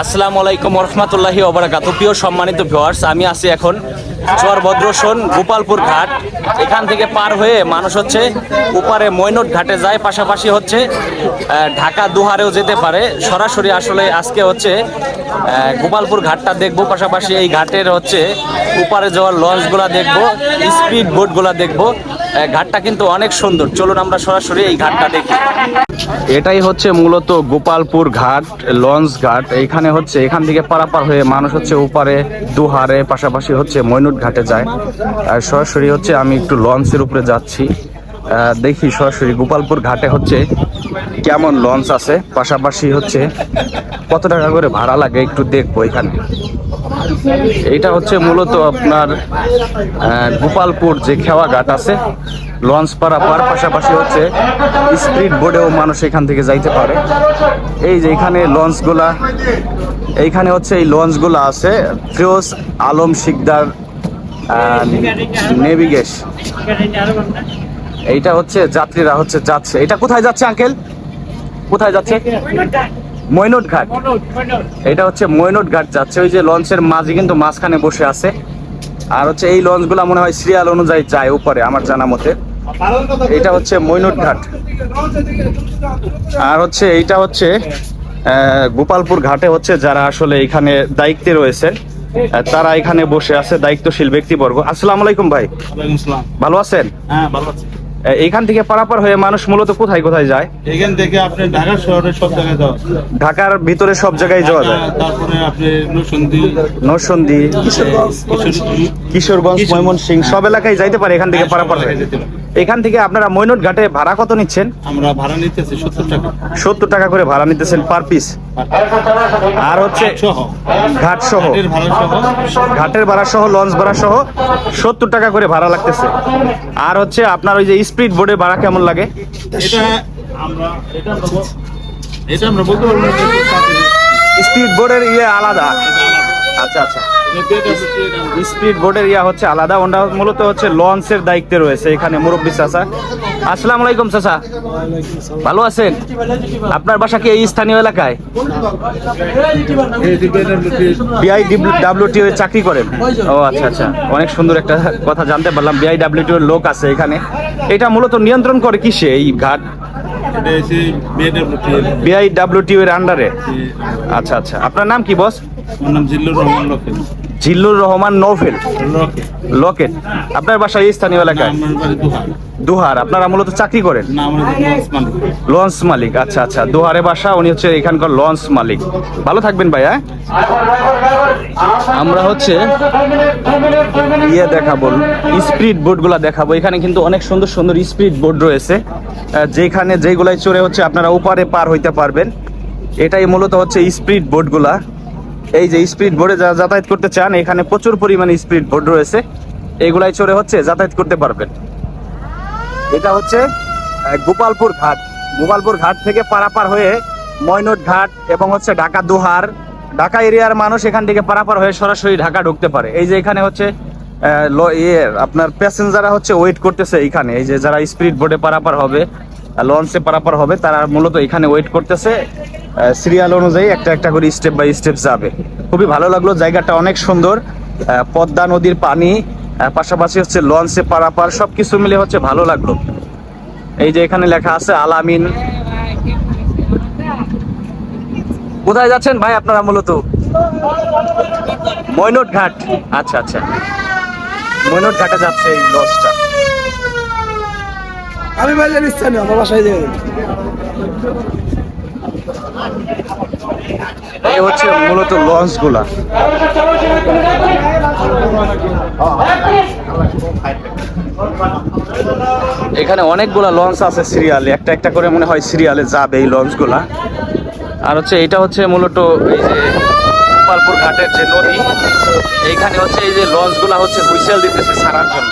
আসসালামু আলাইকুম রহমতুল্লাহি ওবরাকাত প্রিয় সম্মানিত ভিউয়ার্স আমি আছি এখন চর ভদ্রসন গোপালপুর ঘাট। এখান থেকে পার হয়ে মানুষ হচ্ছে উপারে মৈনট ঘাটে যায়, পাশাপাশি হচ্ছে ঢাকা দুহারেও যেতে পারে। সরাসরি আসলে আজকে হচ্ছে গোপালপুর ঘাটটা দেখব, পাশাপাশি এই ঘাটের হচ্ছে উপারে যাওয়ার লঞ্চগুলা দেখব, স্পিড বোটগুলা দেখব। ঘাটটা কিন্তু অনেক সুন্দর। চলুন আমরা সরাসরি এই ঘাটটা দেখি। এটাই হচ্ছে মূলত গোপালপুর ঘাট, লঞ্চ ঘাট। এইখানে হচ্ছে, এখান থেকে পারাপার হয়ে মানুষ হচ্ছে উপারে, দুহারে, পাশাপাশি হচ্ছে মৈনুট ঘাটে যায়। আর সরাসরি হচ্ছে আমি একটু লঞ্চের উপরে যাচ্ছি। দেখি সরাসরি গোপালপুর ঘাটে হচ্ছে কেমন লঞ্চ আছে। পাশাপাশি হচ্ছে কত টাকা করে ভাড়া লাগে একটু দেখব এখানে। এটা হচ্ছে মূলত আপনার গোপালপুর যে খেওয়া ঘাট আছে, লঞ্চ পারাপার পাশাপাশি হচ্ছে স্পিড বোর্ডেও মানুষ এখান থেকে যাইতে পারে। এই যে এখানে লঞ্চগুলা, এইখানে হচ্ছে এই লঞ্চগুলো আছে ফিরোজ আলম শিকদার নেভিগেশ এইটা হচ্ছে যাত্রীরা হচ্ছে যাচ্ছে। এটা কোথায় যাচ্ছে, আঙ্কেল? কোথায় যাচ্ছে? মৈনট ঘাট এটা হচ্ছে মৈনট ঘাট যাচ্ছে। ওই যে লঞ্চের মাঝে কিন্তু মাঝখানে বসে আছে। আর হচ্ছে এই লঞ্চগুলো মনে হয় সিরিয়াল অনুযায়ী যায় উপরে, আমার জানা মতে। এটা হচ্ছে মৈনট ঘাট আর হচ্ছে এইটা হচ্ছে গোপালপুর ঘাটে হচ্ছে যারা আসলে এখানে দায়িত্বে রয়েছে তারা এখানে বসে আছে দায়িত্বশীল ব্যক্তিবর্গ। আসসালাম আলাইকুম ভাই। আসসালাম। ভালো আছেন? হ্যাঁ ভালো আছি। এইখান থেকে পারাপার হয়ে মানুষ মূলত কোথায় কোথায় যায়? এখান থেকে আপনি ঢাকা শহরের সব জায়গায় যাওয়া ঢাকার ভিতরে সব জায়গায় যাওয়া যায়? তারপরে আপনি নরসিংদী নরসন্দী কিশোরগঞ্জ ময়মনসিংহ সব এলাকায় যাইতে পারে এখান থেকে হ্যাঁ, পারাপার হয়ে। এখান থেকে আপনারা মৈনট ঘাটে ভাড়া কত নিচ্ছেন? আমরা ভাড়া নিতেছি সত্তর টাকা। সত্তর টাকা করে ভাড়া নিতেছেন পার পিস? আর হচ্ছে ঘাট সহ। ঘাটের ভাড়া সহ লঞ্চ ভাড়া সহ সত্তর টাকা করে ভাড়া লাগতেছে। আর হচ্ছে আপনার ওই যে স্পিড বোর্ডের ভাড়া কেমন লাগে? এটা আমরা এটা আমরা এটা আমরা বলতে পারব না যে এটা সাথে- স্পিড বোর্ডের ইয়ে আলাদা? আচ্ছা আচ্ছা। স্পিড বোর্ডের ইয়া হচ্ছে আলাদা ওটা মূলত হচ্ছে লঞ্চের দায়িত্বে রয়েছে এখানে মুরব্বী চাচা। আসসালামু আলাইকুম চাচা। ভালো আছেন? আপনার বাসা কি এই স্থানীয় এলাকায়? বিআই ডাব্লিউটি চাকরি করেন? ও আচ্ছা আচ্ছা। অনেক সুন্দর একটা কথা জানতে পারলাম। বিআই ডাব্লিউটি লোক আছে এখানে। এটা মূলত নিয়ন্ত্রণ করে কিসে এই ঘাট? এটা এসে BNW বিআই ডাব্লিউটি এর। আন্ডারে আচ্ছা আচ্ছা। আপনার নাম কি বস আমার নাম জিল্লুর রহমান জিল্লুর রহমান নৌফেল। লকেট। আপনার বাসা এই স্থানীয় এলাকায়? দুহার। আপনারা মূলত চাকরি করেন? লঞ্চ মালিক। আচ্ছা আচ্ছা। দুহারে বাসা উনি হচ্ছে এখানকার লঞ্চ মালিক। ভালো থাকবেন ভাই হ্যাঁ? আমরা হচ্ছে ইয়ে দেখাবো স্পিড বোটগুলা দেখাবো। এখানে কিন্তু অনেক সুন্দর সুন্দর স্পিড বোট রয়েছে। যেখানে যেগুলাই চড়ে হচ্ছে আপনারা উপারে পার হইতে পারবেন। এটাই মূলত হচ্ছে স্পিড বোটগুলা। এই যে স্পিড বোটে যারা যাতায়াত করতে চান, এখানে প্রচুর পরিমাণে স্পিড বোর্ড রয়েছে। এগুলাই চড়ে হচ্ছে, যাতায়াত করতে পারবেন। এটা হচ্ছে গোপালপুর ঘাট। গোপালপুর ঘাট থেকে পারাপার হয়ে ময়নট ঘাট এবং হচ্ছে ঢাকা দুহার। ঢাকা এরিয়ার মানুষ এখান থেকে পারাপার হয়ে সরাসরি ঢাকা ঢুকতে পারে। এই যে এখানে হচ্ছে ইয়ে আপনার প্যাসেঞ্জাররা হচ্ছে ওয়েট করতেছে এখানে এই যে যারা স্পিড বোর্ডে পারাপার হবে, লঞ্চে পারাপার হবে, তারা মূলত এখানে ওয়েট করতেছে। সিরিয়াল অনুযায়ী একটা একটা করে স্টেপ বাই স্টেপ যাবে। খুবই ভালো লাগল, জায়গাটা অনেক সুন্দর। পদ্মা নদীর পানি পাশাপাশি হচ্ছে লঞ্চে পারাপার, সবকিছু মিলে হচ্ছে ভালো লাগল। এই যে এখানে লেখা আছে, আলামিন। কোথায় যাচ্ছেন ভাই আপনারা মূলত? ময়নট ঘাট আচ্ছা আচ্ছা। ময়নট ঘাটে যাচ্ছে এই লঞ্চটা। আমি বাইরে স্থানে আমার বাসায় যাই এই হচ্ছে মূলত লঞ্চগুলা এখানে অনেকগুলা লঞ্চ আছে সিরিয়ালে। একটা একটা করে মনে হয় সিরিয়ালে যাবে এই লঞ্চগুলা। আর হচ্ছে এটা হচ্ছে মূলত এই যে গোপালপুর ঘাটের যে নদী, এইখানে হচ্ছে এই যে লঞ্চগুলা হচ্ছে হুইসেল দিতেছে ছাড়ার জন্য।